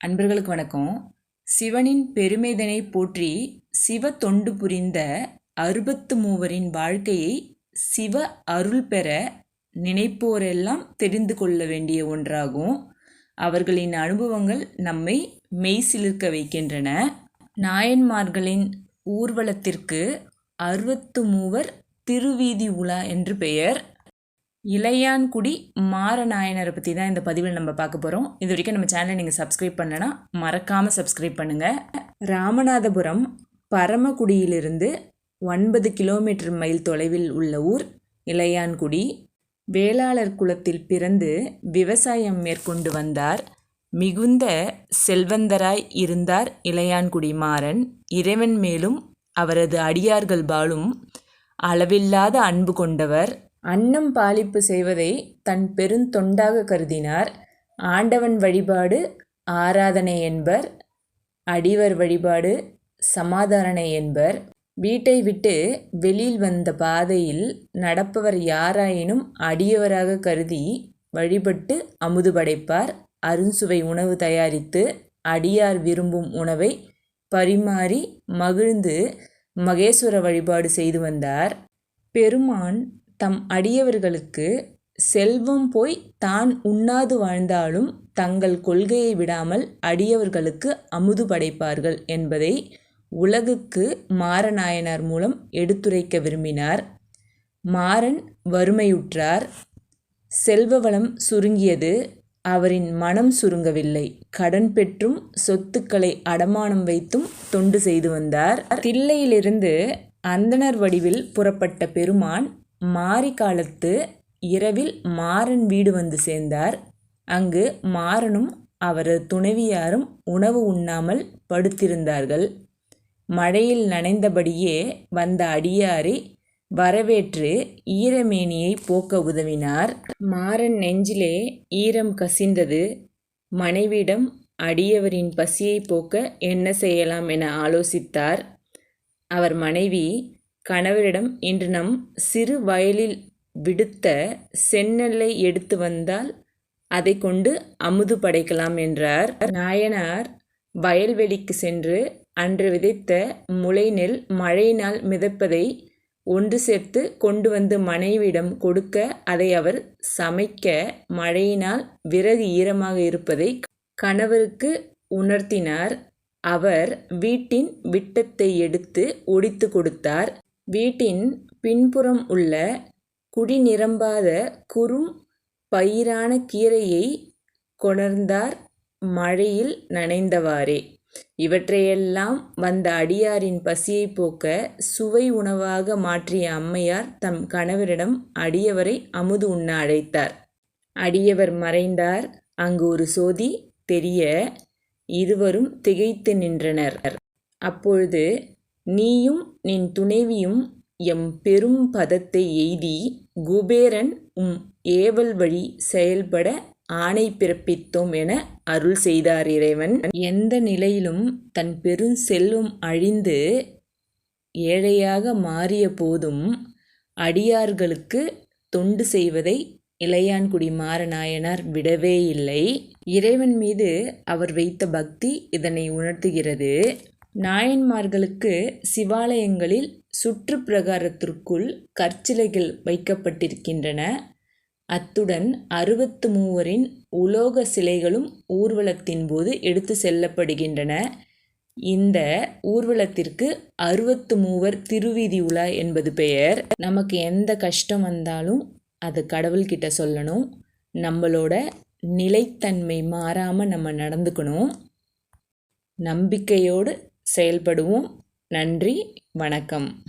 அன்பர்களுக்கு வணக்கம். சிவனின் பெருமைதனை போற்றி சிவ தொண்டு புரிந்த அறுபத்து மூவரின் வாழ்க்கையை சிவ அருள் பெற நினைப்போரெல்லாம் தெரிந்து கொள்ள வேண்டிய ஒன்றாகும். அவர்களின் அனுபவங்கள் நம்மை மெய்சிலிர்க்க வைக்கின்றன. நாயன்மார்களின் ஊர்வலத்திற்கு அறுபத்து மூவர் திருவீதி உலா என்று பெயர். இளையான்குடி மாரநாயனரை பற்றி தான் இந்த பதிவில் நம்ம பார்க்க போகிறோம் இது வரைக்கும் நம்ம சேனலை நீங்கள் சப்ஸ்கிரைப் பண்ணனா மறக்காமல் சப்ஸ்கிரைப் பண்ணுங்கள் ராமநாதபுரம் பரமக்குடியிலிருந்து ஒன்பது கிலோமீட்டர் மைல் தொலைவில் உள்ள ஊர் இளையான்குடி வேளாளர் குலத்தில் பிறந்து விவசாயம் மேற்கொண்டு வந்தார். மிகுந்த செல்வந்தராய் இருந்தார் இளையான்குடி மாறன். இறைவன் மேலும் அவரது அடியார்கள் பாலும் அளவில்லாத அன்பு கொண்டவர். அன்னம் பாலிப்பு செய்வதை தன் பெருந்தொண்டாக கருதினார். ஆண்டவன் வழிபாடு ஆராதனை என்பர். அடிவர் வழிபாடு சமாதாரணை என்பர். வீட்டை விட்டு வெளியில் வந்த பாதையில் நடப்பவர் யாராயினும் அடியவராக கருதி வழிபட்டு அமுது படைப்பார். அருண்சுவை உணவு தயாரித்து அடியார் விரும்பும் உணவை பரிமாறி மகிழ்ந்து மகேஸ்வர வழிபாடு செய்து வந்தார். பெருமான் தம் அடியவர்களுக்கு செல்வம் போய் தான் உண்ணாது வாழ்ந்தாலும் தங்கள் கொள்கையை விடாமல் அடியவர்களுக்கு அமுது படைப்பார்கள் என்பதை உலகுக்கு மாரநாயனார் மூலம் எடுத்துரைக்க விரும்பினார். மாறன் வறுமையுற்றார். செல்வ வளம் சுருங்கியது. அவரின் மனம் சுருங்கவில்லை. கடன் பெற்றும் சொத்துக்களை அடமானம் வைத்தும் தொண்டு செய்து வந்தார். தில்லையிலிருந்து அந்தனர் வடிவில் புறப்பட்ட பெருமான் மாரி காலத்து இரவில் மாறன் வீடு வந்து சேர்ந்தார். அங்கு மாறனும் அவரது துணைவியாரும் உணவு உண்ணாமல் படுத்திருந்தார்கள். மழையில் நனைந்தபடியே வந்த அடியாரை வரவேற்று ஈரமேனியை போக்க உதவினார். மாறன் நெஞ்சிலே ஈரம் கசிந்தது. மனைவிடம் அடியவரின் பசியை போக்க என்ன செய்யலாம் என ஆலோசித்தார். அவர் மனைவி கணவரிடம் இன்று நம் சிறு வயலில் விடுத்த செந்நெல்லை எடுத்து வந்தால் அதை கொண்டு அமுது படைக்கலாம் என்றார். நாயனார் வயல்வெளிக்கு சென்று அன்று விதைத்த முளை நெல் மழையினால் மிதப்பதை ஒன்று சேர்த்து கொண்டு வந்து மனைவியிடம் கொடுக்க அதை அவர் சமைக்க மழையினால் விறகு ஈரமாக இருப்பதை கணவருக்கு உணர்த்தினார். அவர் வீட்டின் விட்டத்தை எடுத்து ஒடித்து கொடுத்தார். வீட்டின் பின்புறம் உள்ள குடி நிரம்பாத குறும் பயிரான கீரையை கொணர்ந்தார் மழையில் நனைந்தவாறே. இவற்றையெல்லாம் வந்த அடியாரின் பசியை போக்க சுவை உணவாக மாற்றிய அம்மையார் தம் கணவரிடம் அடியவரை அமுது உண்ண அழைத்தார். அடியவர் மறைந்தார். அங்கு ஒரு சோதி தெரிய இருவரும் திகைத்து நின்றனர். அப்பொழுது நீயும் நின் துணைவியும் எம் பெரும் பதத்தை எய்தி குபேரன் உம் ஏவல் வழி செயல்பட ஆணை பிறப்பித்தோம் என அருள் செய்தார் இறைவன். எந்த நிலையிலும் தன் பெரும் செல்வம் அழிந்து ஏழையாக மாறிய போதும் அடியார்களுக்கு தொண்டு செய்வதை இளையான்குடி மாறநாயனார் விடவே இல்லை. இறைவன் மீது அவர் வைத்த பக்தி இதனை உணர்த்துகிறது. நாயன்மார்களுக்கு சிவாலயங்களில் சுற்று பிரகாரத்திற்குள் கற்சிலைகள் வைக்கப்பட்டிருக்கின்றன. அத்துடன் அறுபத்து மூவரின் உலோக சிலைகளும் ஊர்வலத்தின் போது எடுத்து செல்லப்படுகின்றன. இந்த ஊர்வலத்திற்கு அறுபத்து மூவர் திருவீதி உலா என்பது பெயர். நமக்கு எந்த கஷ்டம் வந்தாலும் அது கடவுள்கிட்ட சொல்லணும். நம்மளோட நிலைத்தன்மை மாறாமல் நம்ம நடந்துக்கணும். நம்பிக்கையோடு செயல்படுவோம். நன்றி வணக்கம்.